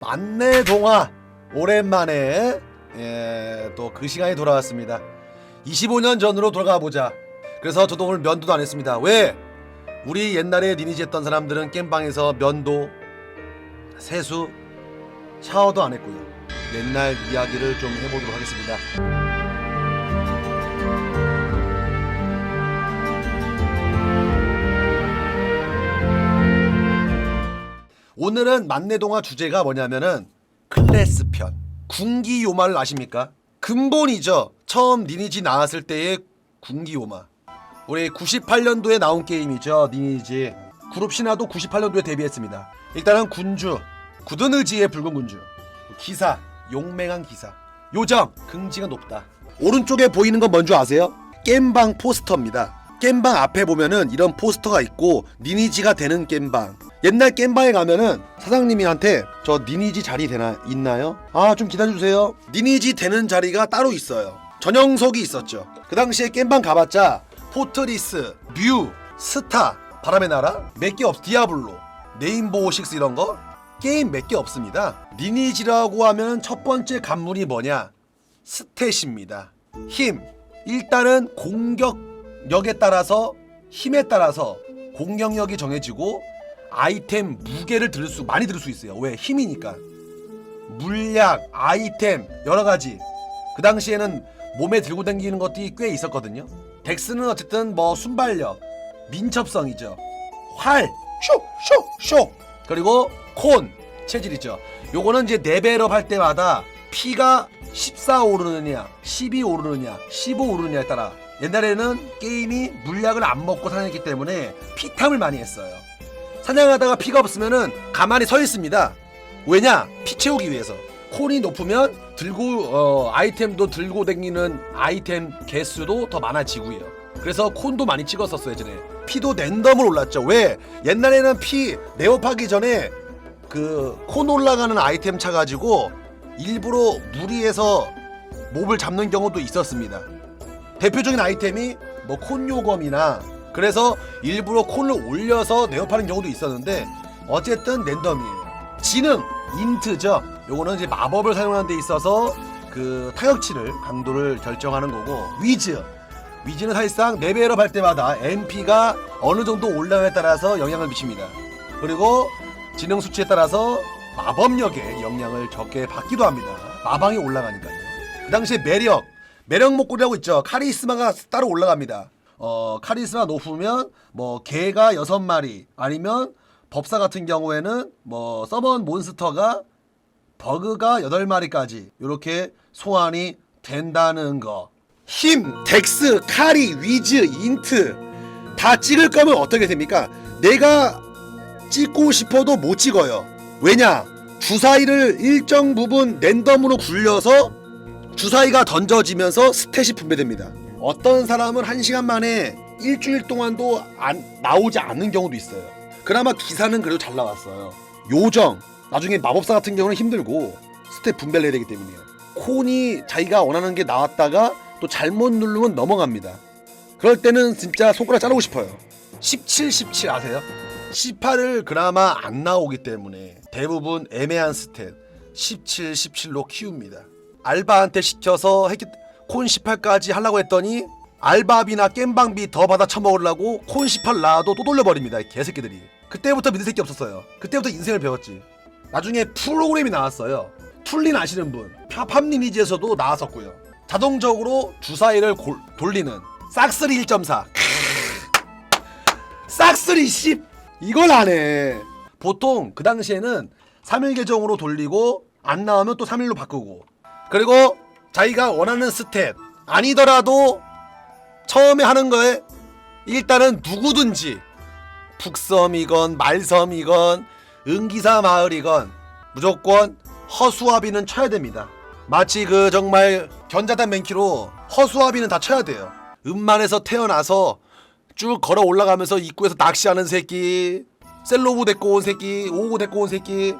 만내 동화 오랜만에 예, 또 그 시간이 돌아왔습니다. 25년 전으로 돌아가 보자. 그래서 저도 오늘 면도도 안 했습니다. 왜? 우리 옛날에 리니지 했던 사람들은 겜방에서 면도, 세수, 샤워도 안 했고요. 옛날 이야기를 좀 해보도록 하겠습니다. 오늘은 만내동화 주제가 뭐냐면은 클래스 편 군기 요마를 아십니까? 근본이죠. 처음 리니지 나왔을 때의 군기 요마. 우리 98년도에 나온 게임이죠. 리니지. 그룹 신화도 98년도에 데뷔했습니다. 일단은 군주, 굳은 의지의 붉은 군주. 기사, 용맹한 기사. 요정, 긍지가 높다. 오른쪽에 보이는 건 뭔지 아세요? 겜방 포스터입니다. 겜방 앞에 보면은 이런 포스터가 있고 리니지가 되는 겜방. 옛날 겜방에 가면은 사장님이한테 저 리니지 자리 되나 있나요? 아 좀 기다려주세요. 리니지 되는 자리가 따로 있어요. 전용석이 있었죠. 그 당시에 겜방 가봤자 포트리스, 뮤, 스타, 바람의 나라 몇 개 없. 디아블로, 네임보우 식스 이런 거 게임 몇 개 없습니다. 리니지라고 하면 첫 번째 관문이 뭐냐? 스탯입니다. 힘. 일단은 공격 력에 따라서 힘에 따라서 공격력이 정해지고 아이템 무게를 들을 수 많이 들을 수 있어요. 왜? 힘이니까. 물약, 아이템 여러 가지. 그 당시에는 몸에 들고 다니는 것들이 꽤 있었거든요. 덱스는 어쨌든 뭐 순발력, 민첩성이죠. 활, 슉, 슉, 슉. 그리고 콘, 체질이죠. 요거는 이제 레벨업 할 때마다 피가 14 오르느냐, 12 오르느냐, 15 오르느냐에 따라 옛날에는 게임이 물약을 안 먹고 사냥했기 때문에 피탐을 많이 했어요. 사냥하다가 피가 없으면은 가만히 서 있습니다. 왜냐? 피 채우기 위해서. 콘이 높으면 들고 어, 아이템도 들고 다니는 아이템 개수도 더 많아지고요. 그래서 콘도 많이 찍었었어요 예전에. 피도 랜덤으로 올랐죠. 왜? 옛날에는 피 레업하기 전에 그 콘 올라가는 아이템 차 가지고 일부러 무리해서 몹을 잡는 경우도 있었습니다. 대표적인 아이템이 뭐 콘요검이나 그래서 일부러 콘을 올려서 네업하는 경우도 있었는데 어쨌든 랜덤이에요. 지능 인트죠. 요거는 이제 마법을 사용하는 데 있어서 그 타격치를 강도를 결정하는 거고 위즈 위즈는 사실상 레벨업 할 때마다 MP가 어느 정도 올라가에 따라서 영향을 미칩니다. 그리고 지능 수치에 따라서 마법력에 영향을 적게 받기도 합니다. 마방이 올라가니까요. 그 당시에 매력, 매력 목걸이라고 있죠. 카리스마가 따로 올라갑니다. 어, 카리스마 높으면 뭐 개가 여섯 마리 아니면 법사 같은 경우에는 뭐 서먼 몬스터가 버그가 여덟 마리까지 이렇게 소환이 된다는 거. 힘, 덱스, 카리, 위즈, 인트 다 찍을 거면 어떻게 됩니까? 내가 찍고 싶어도 못 찍어요. 왜냐? 주사위를 일정 부분 랜덤으로 굴려서 주사위가 던져지면서 스탯이 분배됩니다. 어떤 사람은 한 시간 만에 일주일 동안도 안, 나오지 않는 경우도 있어요. 그나마 기사는 그래도 잘 나왔어요. 요정, 나중에 마법사 같은 경우는 힘들고 스탯 분배를 해야 되기 때문이에요. 콘이 자기가 원하는 게 나왔다가 또 잘못 누르면 넘어갑니다. 그럴 때는 진짜 손가락 자르고 싶어요. 17, 17 아세요? 18을 그나마 안 나오기 때문에 대부분 애매한 스탯 17, 17로 키웁니다. 알바한테 시켜서 했기, 콘 18까지 하려고 했더니 알바비나 겜방비 더 받아 처먹으려고 콘 18 나와도 또 돌려버립니다. 이 개새끼들이. 그때부터 믿을 새끼 없었어요. 그때부터 인생을 배웠지. 나중에 프로그램이 나왔어요. 툴린 아시는 분. 팝 리니지에서도 나왔었고요. 자동적으로 주사위를 골- 돌리는 싹쓸이 1.4. 싹쓸이 10 이걸 안 해. 보통 그 당시에는 3일 계정으로 돌리고 안 나오면 또 3일로 바꾸고 그리고 자기가 원하는 스탯 아니더라도 처음에 하는 거에 일단은 누구든지 북섬이건 말섬이건 은기사 마을이건 무조건 허수아비는 쳐야 됩니다. 마치 그 정말 견자단 맨키로 허수아비는 다 쳐야 돼요. 음만에서 태어나서 쭉 걸어 올라가면서 입구에서 낚시하는 새끼, 셀로브 데리고 온 새끼, 오고 데리고 온 새끼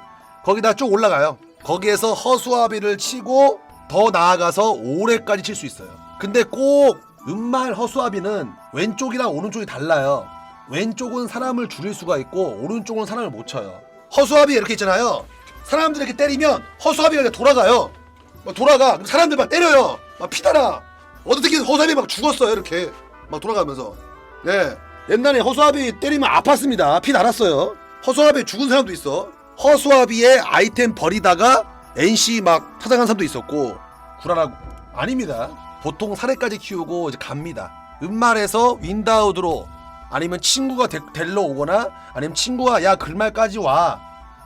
거기다 쭉 올라가요. 거기에서 허수아비를 치고 더 나아가서 오래까지 칠 수 있어요. 근데 꼭 음말 허수아비는 왼쪽이랑 오른쪽이 달라요. 왼쪽은 사람을 줄일 수가 있고 오른쪽은 사람을 못 쳐요. 허수아비 이렇게 있잖아요. 사람들 이렇게 때리면 허수아비가 이렇게 돌아가요. 막 돌아가. 사람들 막 때려요. 막 피달아. 어떻게 허수아비 막 죽었어요. 이렇게 막 돌아가면서. 네. 옛날에 허수아비 때리면 아팠습니다. 피 날았어요. 허수아비 죽은 사람도 있어. 허수아비의 아이템 버리다가 NC 막 찾아간 사람도 있었고 구라라고 아닙니다. 보통 사례까지 키우고 이제 갑니다. 은말에서 윈다우드로 아니면 친구가 데, 데리러 오거나 아니면 친구가 야 글말까지 와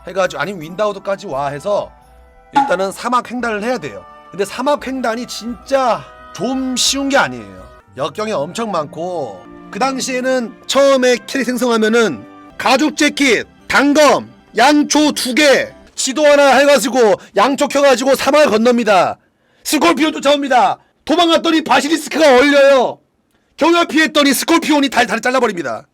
해가지고 아니면 윈다우드까지 와 해서 일단은 사막 횡단을 해야 돼요. 근데 사막 횡단이 진짜 좀 쉬운 게 아니에요. 역경이 엄청 많고 그 당시에는 처음에 캐릭 생성하면은 가죽 재킷, 단검, 양초 두 개, 지도 하나 해가지고 양초 켜가지고 사막을 건넙니다. 스콜피온 쫓아옵니다. 도망갔더니 바시리스크가 얼려요. 경화 피했더니 스콜피온이 달 다리 잘라버립니다.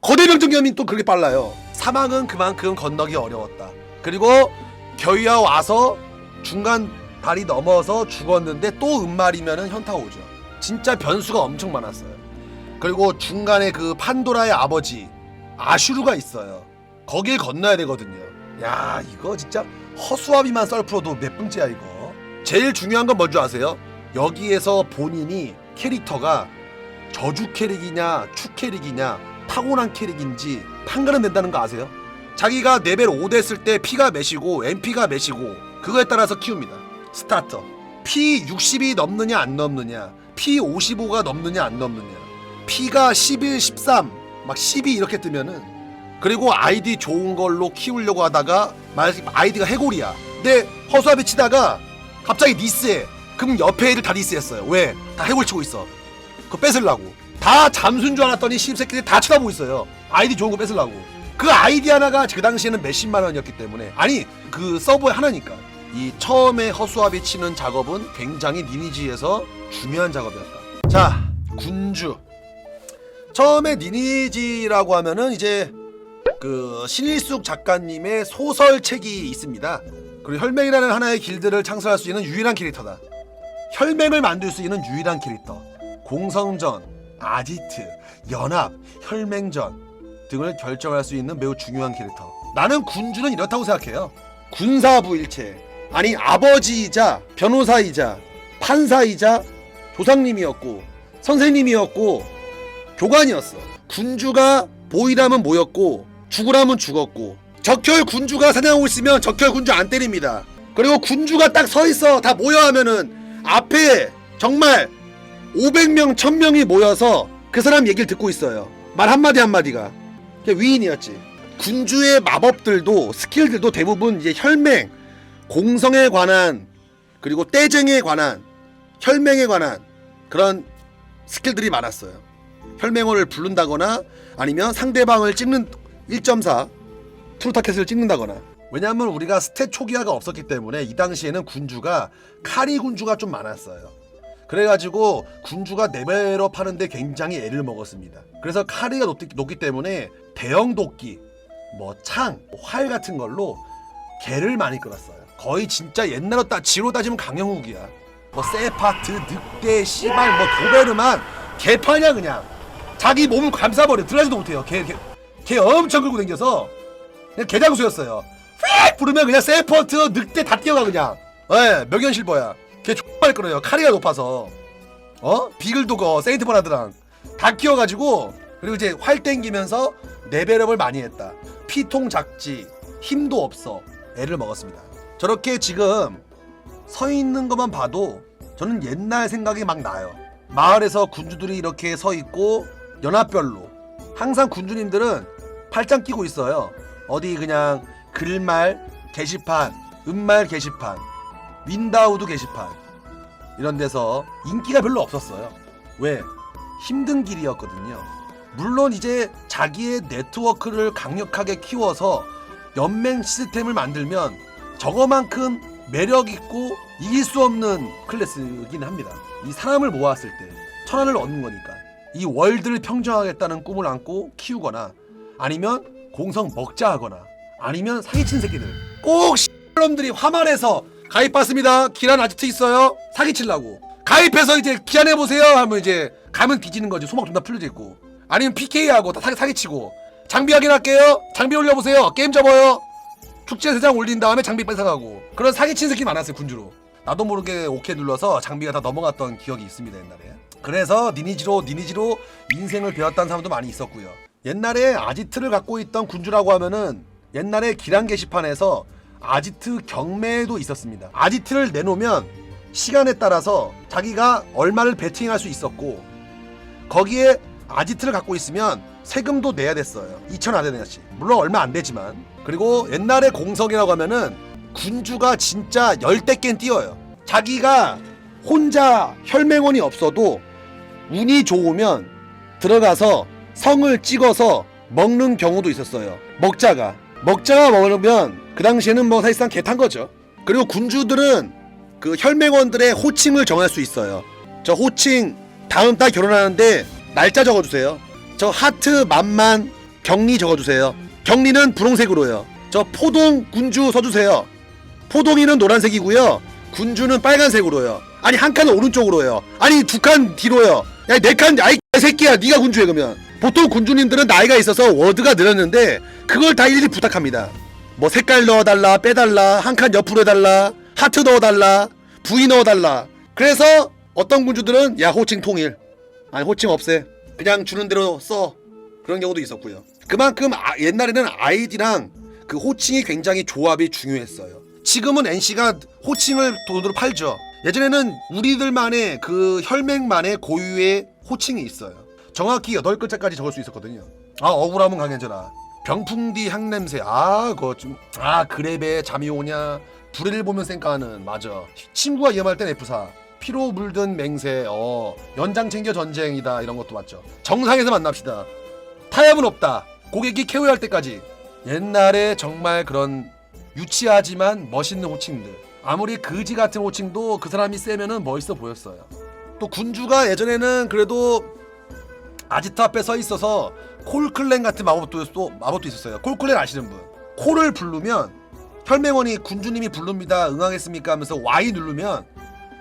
거대 병정염이 또 그렇게 빨라요. 사막은 그만큼 건너기 어려웠다. 그리고 겨우야 와서 중간 다리 넘어서 죽었는데 또 은말이면은 현타 오죠. 진짜 변수가 엄청 많았어요. 그리고 중간에 그 판도라의 아버지 아슈르가 있어요. 거길 건너야 되거든요. 야 이거 진짜 허수아비만 썰풀어도 몇 분째야 이거. 제일 중요한 건 뭔지 아세요? 여기에서 본인이 캐릭터가 저주 캐릭이냐 축 캐릭이냐 타고난 캐릭인지 판가름 된다는 거 아세요? 자기가 레벨 5 됐을 때 피가 몇이고 MP가 몇이고 그거에 따라서 키웁니다. 스타터. P 60이 넘느냐 안 넘느냐 P 55가 넘느냐 안 넘느냐 P가 11, 13, 막 12 이렇게 뜨면은 그리고 아이디 좋은 걸로 키우려고 하다가 말 아이디가 해골이야. 근데 허수아비 치다가 갑자기 니스해. 그럼 옆에 애들 다 니스했어요. 왜? 다 해골 치고 있어. 그거 뺏으려고. 다 잠수인 줄 알았더니 씹새끼들 다 쳐다보고 있어요. 아이디 좋은 거 뺏으려고. 그 아이디 하나가 그 당시에는 몇십만 원이었기 때문에 아니 그 서버에 하나니까 이 처음에 허수아비 치는 작업은 굉장히 리니지에서 중요한 작업이었다. 자 군주 처음에 리니지라고 하면은 이제 그 신일숙 작가님의 소설책이 있습니다. 그리고 혈맹이라는 하나의 길드를 창설할 수 있는 유일한 캐릭터다. 혈맹을 만들 수 있는 유일한 캐릭터. 공성전, 아지트, 연합, 혈맹전 등을 결정할 수 있는 매우 중요한 캐릭터. 나는 군주는 이렇다고 생각해요. 군사부일체. 아니 아버지이자 변호사이자 판사이자 조상님이었고 선생님이었고 교관이었어. 군주가 보이라면 모였고 죽으라면 죽었고 적혈 군주가 사냥하고 있으면 적혈 군주 안 때립니다. 그리고 군주가 딱 서 있어 다 모여 하면은 앞에 정말 500명 1000명이 모여서 그 사람 얘기를 듣고 있어요. 말 한마디 한마디가 위인이었지. 군주의 마법들도 스킬들도 대부분 이제 혈맹, 공성에 관한 그리고 떼쟁에 관한 혈맹에 관한 그런 스킬들이 많았어요. 혈맹어를 부른다거나 아니면 상대방을 찍는 1.4 트루타켓을 찍는다거나 왜냐하면 우리가 스탯 초기화가 없었기 때문에 이 당시에는 군주가 카리 군주가 좀 많았어요. 그래가지고 군주가 레벨업 하는데 굉장히 애를 먹었습니다. 그래서 카리가 높기, 높기 때문에 대형 도끼, 뭐 창, 활 같은 걸로 개를 많이 끌었어요. 거의 진짜 옛날로 따 지로 따지면 강영욱이야. 뭐 세파트, 늑대, 시발, 뭐 도베르만 개판이야 그냥. 자기 몸을 감싸버려. 들어가지도 못해요. 개, 개, 개 엄청 끌고 다녀서 그냥 개장수였어요. 휙 부르면 그냥 세퍼트, 늑대 다 뛰어가 그냥. 예, 명현실버야. 걔 X발 끌어요. 카리가 높아서. 어? 비글도거, 세인트 버나드랑 다 끼워가지고 그리고 이제 활 땡기면서 레벨업을 많이 했다. 피통 작지, 힘도 없어. 애를 먹었습니다. 저렇게 지금 서 있는 것만 봐도 저는 옛날 생각이 막 나요. 마을에서 군주들이 이렇게 서 있고 연합별로 항상 군주님들은 팔짱 끼고 있어요. 어디 그냥 글말 게시판, 은말 게시판, 윈다우드 게시판 이런 데서 인기가 별로 없었어요. 왜? 힘든 길이었거든요. 물론 이제 자기의 네트워크를 강력하게 키워서 연맹 시스템을 만들면 저거만큼 매력 있고 이길 수 없는 클래스이긴 합니다. 이 사람을 모았을 때 천안을 얻는 거니까 이 월드를 평정하겠다는 꿈을 안고 키우거나 아니면 공성 먹자 하거나 아니면 사기친 새끼들 꼭 놈들이 화만해서 가입 받습니다. 기란 아지트 있어요. 사기치려고 가입해서 이제 기한해 보세요 하면 이제 가면 뒤지는 거지. 소막 존나 풀려져 있고 아니면 PK 하고 다 사기, 사기치고 장비 확인할게요. 장비 올려보세요. 게임 접어요. 축제 세장 올린 다음에 장비 뺏어가고 그런 사기친 새끼 많았어요 군주로 나도 모르게 오케이 눌러서 장비가 다 넘어갔던 기억이 있습니다 옛날에 그래서 니니지로 니니지로 인생을 배웠다는 사람도 많이 있었고요 옛날에 아지트를 갖고 있던 군주라고 하면은 옛날에 기란 게시판에서 아지트 경매도 있었습니다 아지트를 내놓으면 시간에 따라서 자기가 얼마를 베팅할 수 있었고 거기에 아지트를 갖고 있으면 세금도 내야 됐어요. 2천 아데나씩. 물론 얼마 안 되지만. 그리고 옛날에 공성이라고 하면은 군주가 진짜 열대 깬 띄어요. 자기가 혼자 혈맹원이 없어도 운이 좋으면 들어가서 성을 찍어서 먹는 경우도 있었어요. 먹자가. 먹자가 먹으면 그 당시에는 뭐 사실상 개탄 거죠. 그리고 군주들은 그 혈맹원들의 호칭을 정할 수 있어요. 저 호칭 다음 달 결혼하는데 날짜 적어주세요. 저 하트 만만 경리 적어주세요. 경리는 분홍색으로요. 저 포동 군주 써주세요. 포동이는 노란색이고요. 군주는 빨간색으로요. 아니 한 칸은 오른쪽으로요. 아니 두 칸 뒤로요. 야 네 칸 아이 새끼야 네가 군주해 그러면. 보통 군주님들은 나이가 있어서 워드가 늘었는데 그걸 다 일일이 부탁합니다. 뭐 색깔 넣어달라 빼달라 한 칸 옆으로 해달라 하트 넣어달라 V 넣어달라. 그래서 어떤 군주들은 야 호칭 통일 아니 호칭 없애 그냥 주는 대로 써 그런 경우도 있었고요. 그만큼 아- 옛날에는 아이디랑 그 호칭이 굉장히 조합이 중요했어요. 지금은 NC가 호칭을 돈으로 팔죠. 예전에는 우리들만의 그 혈맹만의 고유의 호칭이 있어요. 정확히 8글자까지 적을 수 있었거든요. 아 억울하면 강해져라. 병풍디 향냄새. 아 그거 좀 아 그래배 잠이 오냐. 불을 보면 쌩까는 맞아. 친구가 위험할 땐 F4. 피로 물든 맹세. 어 연장 챙겨 전쟁이다 이런 것도 맞죠. 정상에서 만납시다. 타협은 없다. 고객이 케어할 때까지. 옛날에 정말 그런 유치하지만 멋있는 호칭들. 아무리 그지 같은 호칭도 그 사람이 세면은 멋있어 보였어요. 또 군주가 예전에는 그래도 아지트 앞에 서 있어서 콜클랜 같은 마법도 또 마법도 있었어요. 콜클랜 아시는 분? 콜을 부르면 혈맹원이 군주님이 부릅니다. 응하겠습니까? 하면서 Y 누르면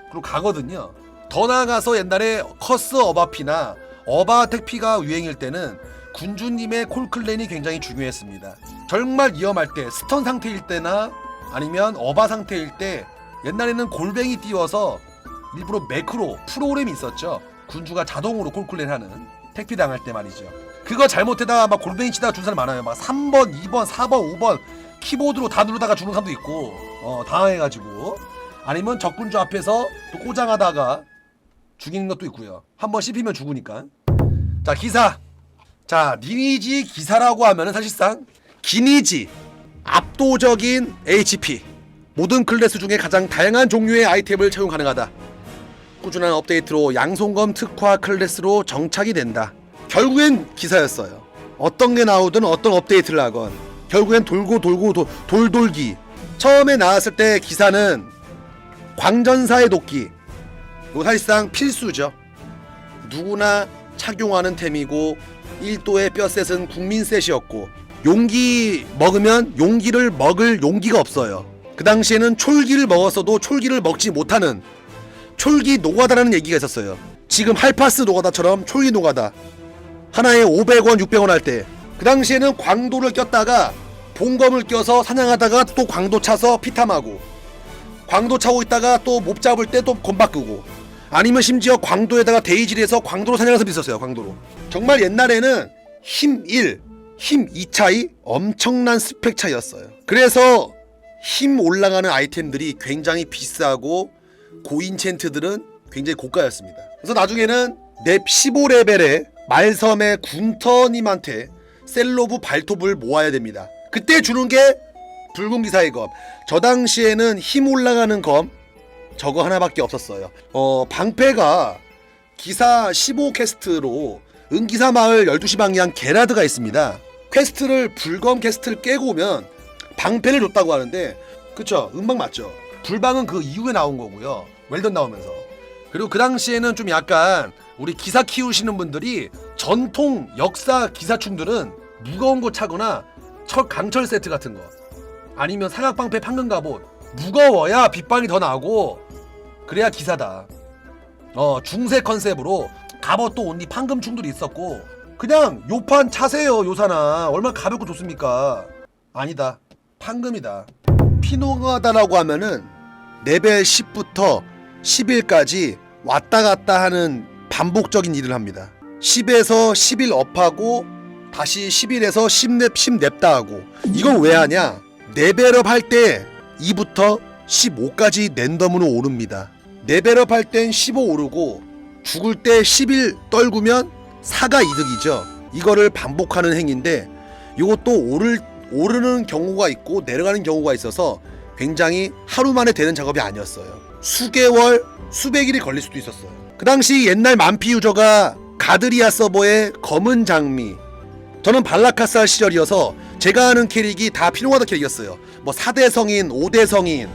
그리고 가거든요. 더 나아가서 옛날에 커스 어바피나 어바 택피가 유행일 때는 군주님의 콜클랜이 굉장히 중요했습니다. 정말 위험할 때 스턴 상태일 때나 아니면 어바 상태일 때 옛날에는 골뱅이 띄워서 일부러 매크로 프로그램이 있었죠. 군주가 자동으로 콜클랜 하는 택피 당할 때 말이죠. 그거 잘못해다가 막 골뱅이 치다가 죽는 사람 많아요. 막 3번, 2번, 4번, 5번 키보드로 다 누르다가 죽는 사람도 있고 어, 당황해가지고 아니면 적군주 앞에서 또 꼬장하다가 죽이는 것도 있고요. 한번 씹히면 죽으니까. 자 기사. 자 니니지 기사라고 하면은 사실상 기니지 압도적인 HP 모든 클래스 중에 가장 다양한 종류의 아이템을 채용 가능하다. 꾸준한 업데이트로 양손검 특화 클래스로 정착이 된다. 결국엔 기사였어요. 어떤 게 나오든 어떤 업데이트를 하건 결국엔 돌고 돌고 도, 돌돌기. 처음에 나왔을 때 기사는 광전사의 도끼. 이거 사실상 필수죠. 누구나 착용하는 템이고 1도의 뼈셋은 국민셋이었고 용기 먹으면 용기를 먹을 용기가 없어요. 그 당시에는 촐기를 먹었어도 촐기를 먹지 못하는 촐기 노가다라는 얘기가 있었어요. 지금 할파스 노가다처럼 촐기 노가다 하나에 500원, 600원 할 때 그 당시에는 광도를 꼈다가 봉검을 껴서 사냥하다가 또 광도 차서 피탐하고 광도 차고 있다가 또몹 잡을 때 또 건 바꾸고 아니면 심지어 광도에다가 데이지리에서 광도로 사람도 있었어요. 광도로. 정말 옛날에는 힘 1, 힘 2 차이 엄청난 스펙 차이였어요. 그래서 힘 올라가는 아이템들이 굉장히 비싸고 고인챈트들은 굉장히 고가였습니다. 그래서 나중에는 넵 15레벨의 말섬의 군터님한테 셀로브 발톱을 모아야 됩니다. 그때 주는 게 붉은 기사의 검. 저 당시에는 힘 올라가는 검 저거 하나밖에 없었어요. 어 방패가 기사 15 퀘스트로 은기사 마을 12시 방향 게라드가 있습니다. 퀘스트를 불검 퀘스트를 깨고 오면 방패를 줬다고 하는데 그쵸 음방 맞죠? 불방은 그 이후에 나온 거고요. 웰던 나오면서 그리고 그 당시에는 좀 약간 우리 기사 키우시는 분들이 전통 역사 기사충들은 무거운 거 차거나 철 강철 세트 같은 거 아니면 사각방패 판금 갑옷 무거워야 빗방이 더 나고 그래야 기사다. 어 중세 컨셉으로 갑옷도 온리 판금충들이 있었고 그냥 요판 차세요 요사나 얼마나 가볍고 좋습니까? 아니다. 판금이다. 피노가다라고 하면은 레벨 10부터 11까지 왔다 갔다 하는 반복적인 일을 합니다. 10에서 11 업하고 다시 11에서 10렙 10렙다 하고 이건 왜 하냐? 레벨업 할 때 2부터 15까지 랜덤으로 오릅니다. 레벨업 할 땐 15 오르고 죽을 때11 떨구면 4가 이득이죠. 이거를 반복하는 행위인데 이것도 오를 오르는 경우가 있고 내려가는 경우가 있어서 굉장히 하루 만에 되는 작업이 아니었어요. 수개월, 수백일이 걸릴 수도 있었어요. 그 당시 옛날 만피 유저가 가드리아 서버의 검은 장미 저는 발라카살 시절이어서 제가 아는 캐릭이 다 피노가다 캐릭이었어요. 뭐 4대 성인, 5대 성인,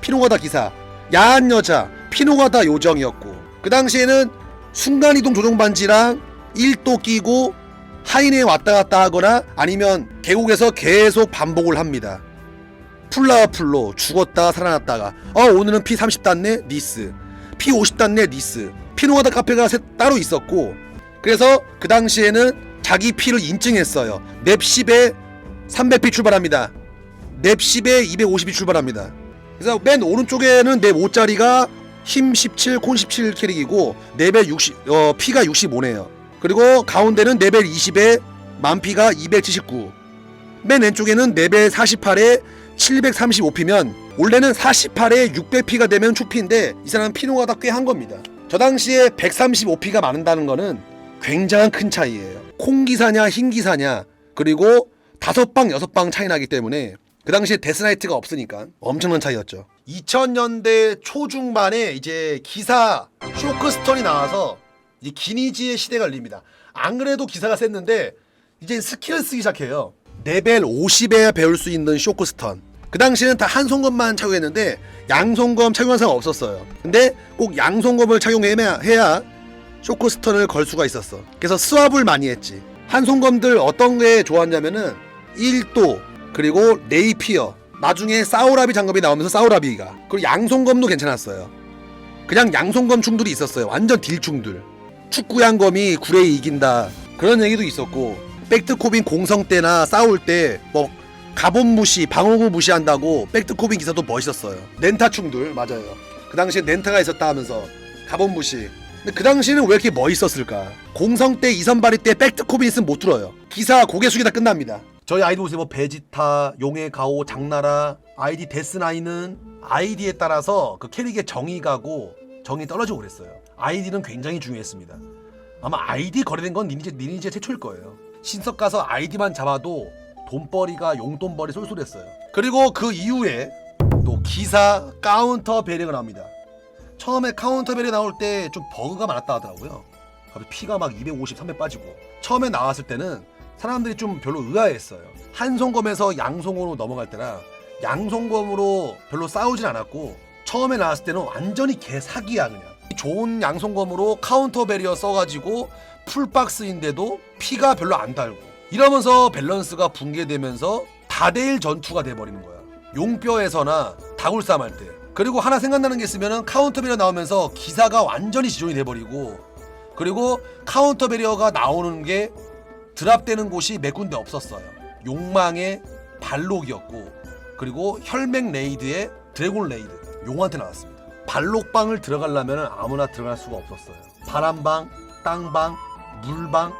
피노가다 기사, 야한 여자, 피노가다 요정이었고 그 당시에는 순간이동 조종 반지랑 1도 끼고 하인에 왔다 갔다 하거나 아니면 계곡에서 계속 반복을 합니다. 풀라와 풀로 죽었다 살아났다가 어 오늘은 피 30단네 니스 피 50단네 니스 피노가다 카페가 셋 따로 있었고 그래서 그 당시에는 자기 피를 인증했어요. 넵 10에 300피 출발합니다. 넵 10에 250이 출발합니다. 그래서 맨 오른쪽에는 넵 5짜리가 힘 17, 콘 17 캐릭이고 레벨 60, 어, 피가 65네요. 그리고 가운데는 레벨 20에 만피가 279 맨 왼쪽에는 레벨 48에 735피면 원래는 48에 600피가 되면 추피인데 이 사람은 피노가다 꽤 한 겁니다. 저 당시에 135피가 많다는 거는 굉장한 큰 차이예요. 콩기사냐 흰기사냐 그리고 다섯 방 여섯 방 차이 나기 때문에 그 당시에 데스나이트가 없으니까 엄청난 차이였죠. 2000년대 초중반에 이제 기사 쇼크스턴이 나와서 이제 기니지의 시대가 열립니다. 안 그래도 기사가 셌는데 이제 스킬을 쓰기 시작해요. 레벨 50에 배울 수 있는 쇼크스턴. 그 당시에는 다 한 손검만 착용했는데 양손검 착용한 사람 없었어요. 근데 꼭 양손검을 착용해야 해야 쇼크스턴을 걸 수가 있었어. 그래서 스왑을 많이 했지. 한 손검들 어떤 게 좋았냐면은 1도 그리고 레이피어 나중에 사우라비 장갑이 나오면서 사우라비가 그리고 양손검도 괜찮았어요. 그냥 양손검 충들이 있었어요. 완전 딜충들. 축구 양검이 구레이 이긴다. 그런 얘기도 있었고 백트 코빈 공성 때나 싸울 때 뭐 가본 무시, 방어구 무시한다고 백트코빈 기사도 멋있었어요. 렌타 충들 맞아요. 그 당시에 렌타가 있었다 하면서 가본 무시. 근데 그 당시에는 왜 이렇게 멋있었을까? 공성 때 이선발이 때 백트코빈 있으면 못 들어요. 기사 고개 숙이다 끝납니다. 저희 아이디 보세요. 뭐 베지타, 용의 가오, 장나라, 아이디 데스나이는 아이디에 따라서 그 캐릭의 정의 가고 정이 떨어지고 그랬어요. 아이디는 굉장히 중요했습니다. 아마 아이디 거래된 건 니니제 니니제 최초일 거예요. 신석 가서 아이디만 잡아도 돈벌이가 용돈벌이 쏠쏠했어요. 그리고 그 이후에 또 기사 카운터 배려가 나옵니다. 처음에 카운터 배려 나올 때 좀 버그가 많았다 하더라고요. 피가 막 250, 300 빠지고 처음에 나왔을 때는 사람들이 좀 별로 의아했어요. 한 송검에서 양송으로 넘어갈 때랑 양송검으로 별로 싸우진 않았고 처음에 나왔을 때는 완전히 개 사기야 그냥. 좋은 양송검으로 카운터 베리어 써가지고 풀박스인데도 피가 별로 안 달고 이러면서 밸런스가 붕괴되면서 다대일 전투가 돼버리는 거야. 용뼈에서나 다굴싸움 할 때. 그리고 하나 생각나는 게 있으면은 카운터 베리어 나오면서 기사가 완전히 지존이 돼버리고 그리고 카운터 베리어가 나오는 게 드랍되는 곳이 몇 군데 없었어요. 욕망의 발록이었고 그리고 혈맹 레이드의 드래곤 레이드 용한테 나왔습니다. 발록방을 들어가려면 아무나 들어갈 수가 없었어요. 바람방, 땅방, 물방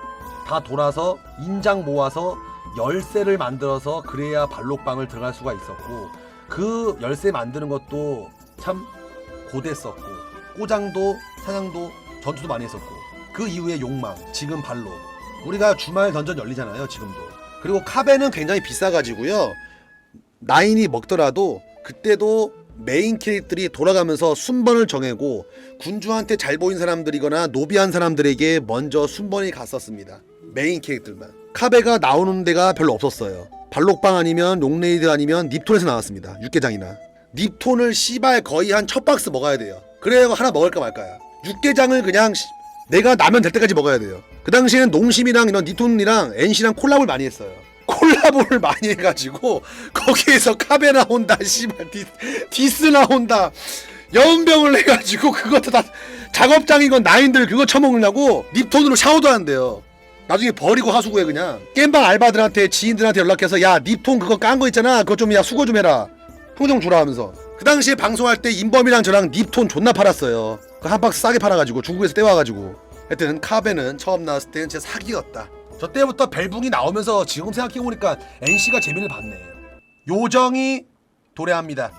다 돌아서 인장 모아서 열쇠를 만들어서 그래야 발록방을 들어갈 수가 있었고 그 열쇠 만드는 것도 참 고됐었고 꼬장도 사냥도 전투도 많이 했었고 그 이후에 욕망 지금 발록 우리가 주말 던전 열리잖아요 지금도. 그리고 카베는 굉장히 비싸가지고요. 나인이 먹더라도 그때도 메인 캐릭들이 돌아가면서 순번을 정해고 군주한테 잘 보인 사람들이거나 노비한 사람들에게 먼저 순번이 갔었습니다. 메인 캐릭들만. 카베가 나오는 데가 별로 없었어요. 발록방 아니면 롱레이드 아니면 닙톤에서 나왔습니다. 육개장이나. 닙톤을 씨발 거의 한 첫 박스 먹어야 돼요. 그래야 하나 먹을까 말까야. 육개장을 그냥 씨- 내가 나면 될 때까지 먹어야 돼요. 그 당시에는 농심이랑 이런 닙톤이랑 NC랑 콜라보를 많이 했어요. 콜라보를 많이 해가지고 거기에서 카베 나온다 씨발 디, 디스 나온다 연병을 해가지고 그것도 다 작업장인 건 나인들 그거 처먹으려고 립톤으로 샤워도 한대요 나중에 버리고 하수구해 그냥. 겜방 알바들한테 지인들한테 연락해서 야 립톤 그거 깐 거 있잖아. 그거 좀 야 수거 좀 해라. 통정 주라 하면서. 그 당시에 방송할 때 인범이랑 저랑 립톤 존나 팔았어요. 그 한 박스 싸게 팔아가지고 중국에서 떼와가지고. 하여튼 카베는 처음 나왔을 때는 진짜 사기였다. 저 때부터 벨붕이 나오면서 지금 생각해보니까 NC가 재미를 봤네. 요정이 도래합니다